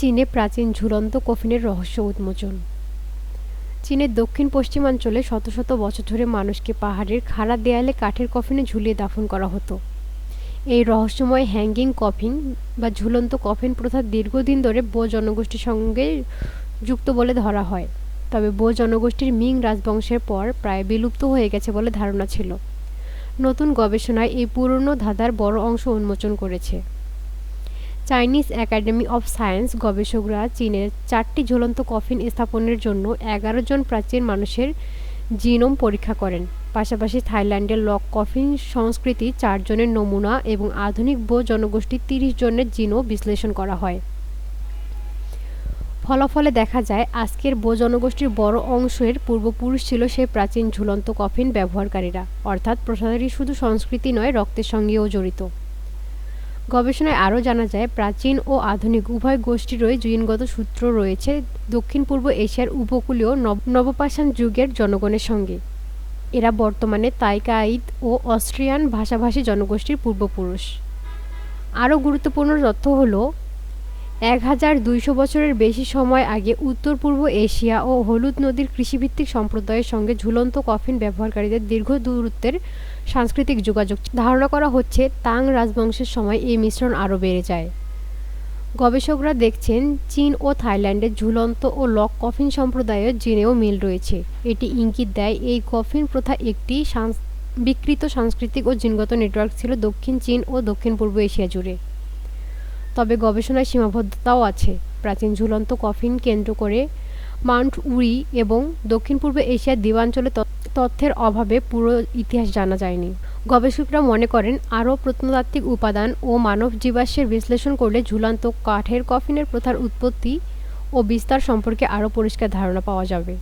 চীনে প্রাচীন ঝুলন্ত কফিনের রহস্য উন্মোচন। চীনের দক্ষিণ পশ্চিমাঞ্চলে শত শত বছর ধরে মানুষকে পাহাড়ের খাড়া দেয়ালে কাঠের কফিনে ঝুলিয়ে দাফন করা হতো। এই রহস্যময় হ্যাঙ্গিং কফিন বা ঝুলন্ত কফিন প্রথা দীর্ঘদিন ধরে বো জনগোষ্ঠীর সঙ্গে যুক্ত বলে ধরা হয়। তবে বো জনগোষ্ঠীর মিং রাজবংশের পর প্রায় বিলুপ্ত হয়ে গেছে বলে ধারণা ছিল। নতুন গবেষণায় এই পুরনো ধাঁধার বড় অংশ উন্মোচন করেছে। চাইনিজ একাডেমি অফ সায়েন্স গবেষকরা চীনের চারটি ঝুলন্ত কফিন স্থাপনের জন্য এগারো জন প্রাচীন মানুষের জিনোম পরীক্ষা করেন। পাশাপাশি থাইল্যান্ডের লক কফিন সংস্কৃতি চারজনের নমুনা এবং আধুনিক বো জনগোষ্ঠীর তিরিশ জনের জিনও বিশ্লেষণ করা হয়। ফলাফলে দেখা যায়, আজকের বো জনগোষ্ঠীর বড় অংশের পূর্বপুরুষ ছিল সেই প্রাচীন ঝুলন্ত কফিন ব্যবহারকারীরা। অর্থাৎ প্রসারী শুধু সংস্কৃতি নয়, রক্তের সঙ্গেও জড়িত। গবেষণায় আরও জানা যায়, প্রাচীন ও আধুনিক উভয় গোষ্ঠীরই জিনগত সূত্র রয়েছে দক্ষিণ পূর্ব এশিয়ার উপকূলীয় নবপাষাণ যুগের জনগণের সঙ্গে। এরা বর্তমানে তাইকাইদ ও অস্ট্রিয়ান ভাষাভাষী জনগোষ্ঠীর পূর্বপুরুষ। আরও গুরুত্বপূর্ণ তথ্য হলো এক হাজার দুইশো বছরের বেশি সময় আগে উত্তর পূর্ব এশিয়া ও হলুদ নদীর কৃষিভিত্তিক সম্প্রদায়ের সঙ্গে ঝুলন্ত কফিন ব্যবহারকারীদের দীর্ঘ দূরত্বের সাংস্কৃতিক যোগাযোগ ধারণা করা হচ্ছে, তাং রাজবংশের সময় এই মিশ্রণ আরও বেড়ে যায়। গবেষকরা দেখছেন, চীন ও থাইল্যান্ডের ঝুলন্ত ও লক কফিন সম্প্রদায়ের জিনেও মিল রয়েছে। এটি ইঙ্গিত দেয়, এই কফিন প্রথা একটি বিকৃত সাংস্কৃতিক ও জিনগত নেটওয়ার্ক ছিল দক্ষিণ চীন ও দক্ষিণ পূর্ব এশিয়া জুড়ে। তবে গবেষণায় সীমাবদ্ধতাও আছে। প্রাচীন ঝুলন্ত কফিন কেন্দ্র করে মাউন্ট উরি এবং দক্ষিণ পূর্ব এশিয়ার দ্বীপাঞ্চলে তথ্যের অভাবে পুরো ইতিহাস জানা যায়নি। গবেষকরা মনে করেন, আরও প্রত্নতাত্ত্বিক উপাদান ও মানব জীবাশ্মের বিশ্লেষণ করলে ঝুলন্ত কাঠের কফিনের প্রথার উৎপত্তি ও বিস্তার সম্পর্কে আরও পরিষ্কার ধারণা পাওয়া যাবে।